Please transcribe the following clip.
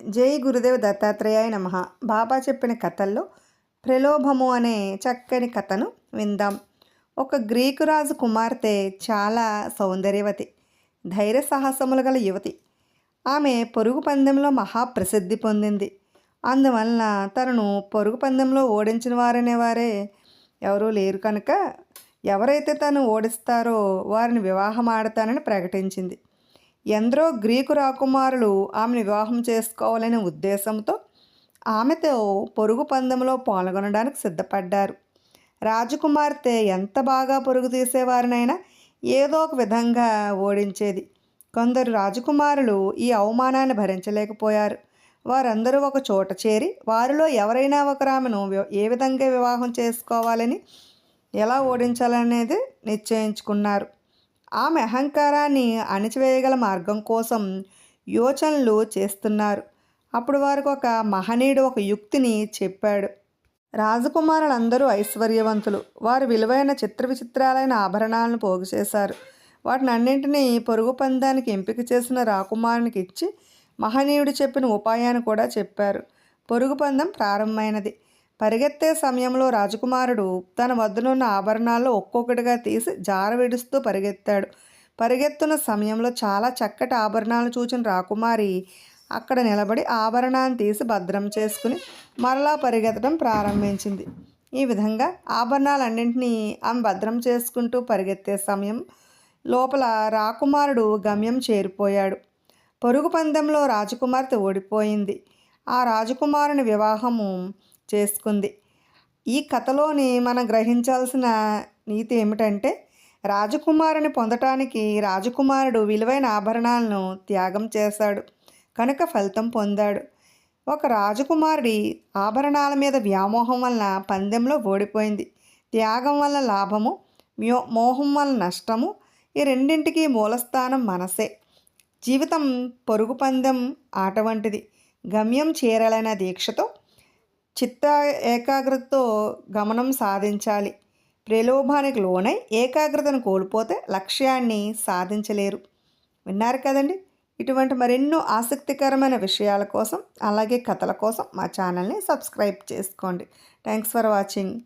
జై గురుదేవ దత్తాత్రేయాయ నమ. బాబా చెప్పిన కథల్లో ప్రలోభము అనే చక్కని కథను విందాం. ఒక గ్రీకు రాజు కుమార్తె చాలా సౌందర్యవతి ధైర్య సాహసములు గల యువతి. ఆమె పొరుగు పందెంలో మహాప్రసిద్ధి పొందింది. అందువలన తనను పొరుగు పందెంలో ఓడించిన వారనేవారే ఎవరూ లేరు కనుక ఎవరైతే తను ఓడిస్తారో వారిని వివాహం ఆడతానని ప్రకటించింది. ఎందరో గ్రీకు రాకుమారులు ఆమెను వివాహం చేసుకోవాలనే ఉద్దేశంతో ఆమెతో పొరుగు పందెంలో పాల్గొనడానికి సిద్ధపడ్డారు. రాజకుమార్తె ఎంత బాగా పొరుగు తీసేవారినైనా ఏదో ఒక విధంగా ఓడించేది. కొందరు రాజకుమారులు ఈ అవమానాన్ని భరించలేకపోయారు. వారందరూ ఒక చోట చేరి వారిలో ఎవరైనా ఒకరు ఆమెను ఏ విధంగా వివాహం చేసుకోవాలని ఎలా ఓడించాలనేది నిశ్చయించుకున్నారు. ఆమె అహంకారాన్ని అణిచివేయగల మార్గం కోసం యోచనలు చేస్తున్నారు. అప్పుడు వారికి ఒక మహనీయుడు ఒక యుక్తిని చెప్పాడు. రాజకుమారులందరూ ఐశ్వర్యవంతులు. వారు విలువైన చిత్ర విచిత్రాలైన ఆభరణాలను పోగు చేశారు వాటిని అన్నింటినీ పొరుగు పందానికి ఎంపిక చేసిన రాకుమారునికి ఇచ్చి మహనీయుడు చెప్పిన ఉపాయాన్ని కూడా చెప్పారు. పొరుగు పందం ప్రారంభమైనది. పరిగెత్తే సమయంలో రాజకుమారుడు తన వద్దనున్న ఆభరణాల్లో ఒక్కొక్కటిగా తీసి జారవిడుస్తూ పరిగెత్తాడు. పరిగెత్తున్న సమయంలో చాలా చక్కటి ఆభరణాలను చూచిన రాకుమారి అక్కడ నిలబడి ఆభరణాన్ని తీసి భద్రం చేసుకుని మరలా పరిగెత్తడం ప్రారంభించింది. ఈ విధంగా ఆభరణాలన్నింటినీ ఆమె భద్రం చేసుకుంటూ పరిగెత్తే సమయం లోపల రాకుమారుడు గమ్యం చేరిపోయాడు. పొరుగు పందెంలో రాజకుమార్తె ఓడిపోయింది. ఆ రాజకుమారుని వివాహము చేసుకుంది. ఈ కథలోని మనం గ్రహించాల్సిన నీతి ఏమిటంటే రాజకుమారుని పొందటానికి రాజకుమారుడు విలువైన ఆభరణాలను త్యాగం చేశాడు. కనుక ఫలితం పొందాడు. ఒక రాజకుమారుడి ఆభరణాల మీద వ్యామోహం వలన పందెంలో ఓడిపోయింది. త్యాగం వల్ల లాభము మ్యో మోహం వల్ల నష్టము ఈ రెండింటికి మూలస్థానం మనసే. జీవితం పొరుగు పందెం ఆట వంటిది. గమ్యం చేరాలనే దీక్షతో చిత్త ఏకాగ్రతతో గమనం సాధించాలి. ప్రలోభానికి లోనై ఏకాగ్రతను కోల్పోతే లక్ష్యాన్ని సాధించలేరు. విన్నారు కదండి? ఇటువంటి మరెన్నో ఆసక్తికరమైన విషయాల కోసం అలాగే కథల కోసం మా ఛానల్ని సబ్స్క్రైబ్ చేసుకోండి. Thanks for watching.